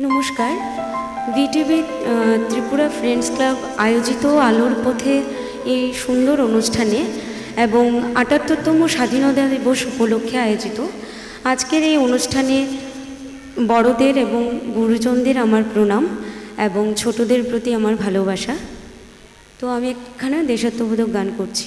নমস্কার। VTV Tripura friends club আয়োজিত আলোর পথে এই সুন্দর অনুষ্ঠানে এবং আটাত্তরতম স্বাধীনতা দিবস উপলক্ষে আয়োজিত। আজকের এই অনুষ্ঠানে বড়দের এবং গুরুজনদের আমার প্রণাম এবং ছোটদের প্রতি আমার ভালোবাসা। তো আমি একখানে দেশাত্মবোধক গান করছি।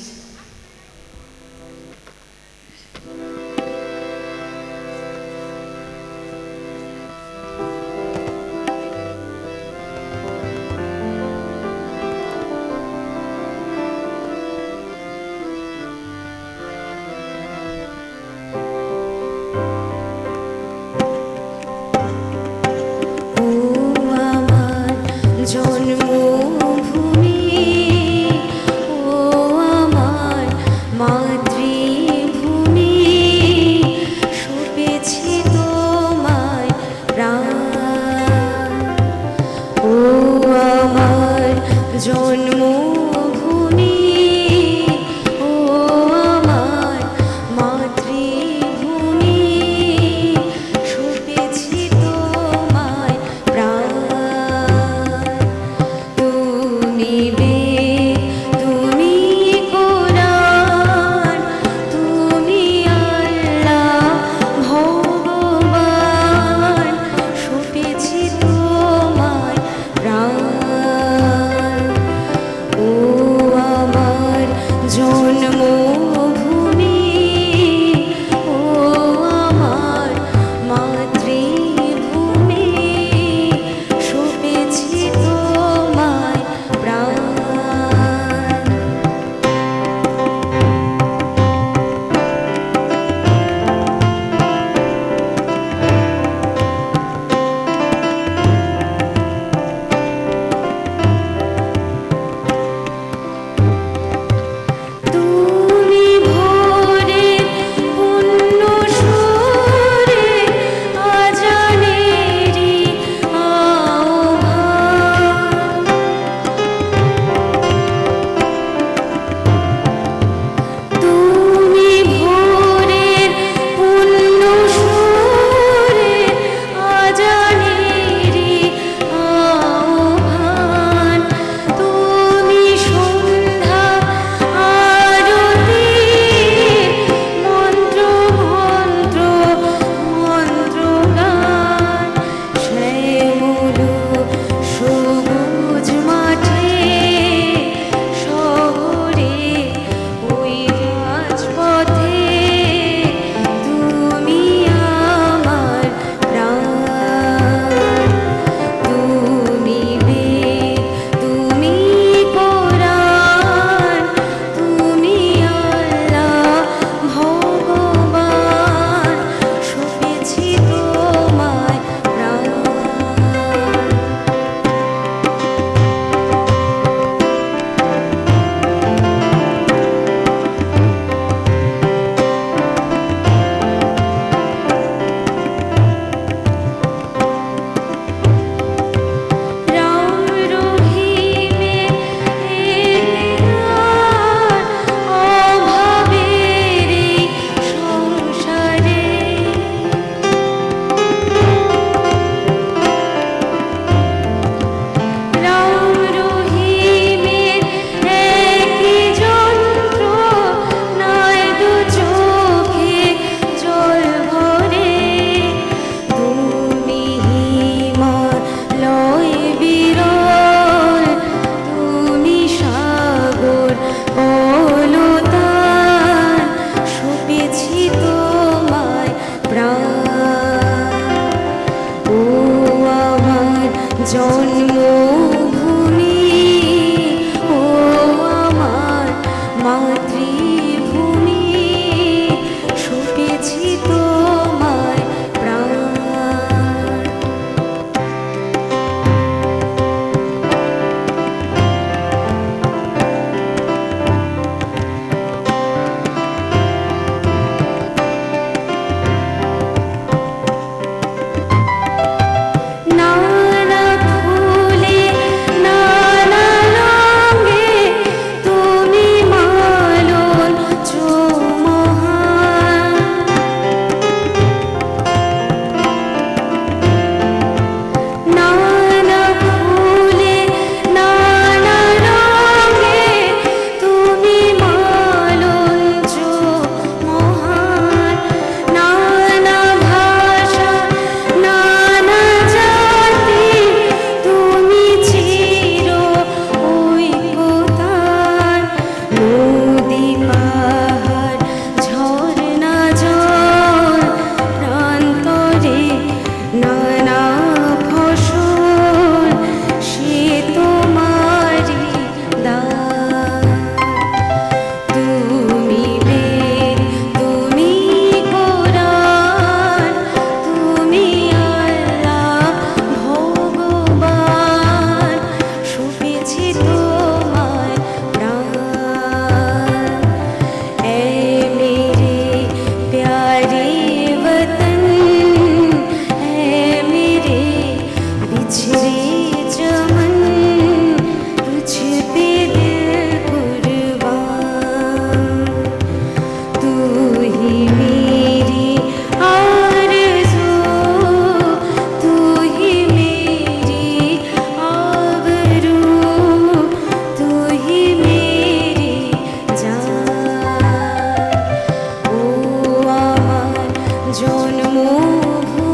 মুখ Oh.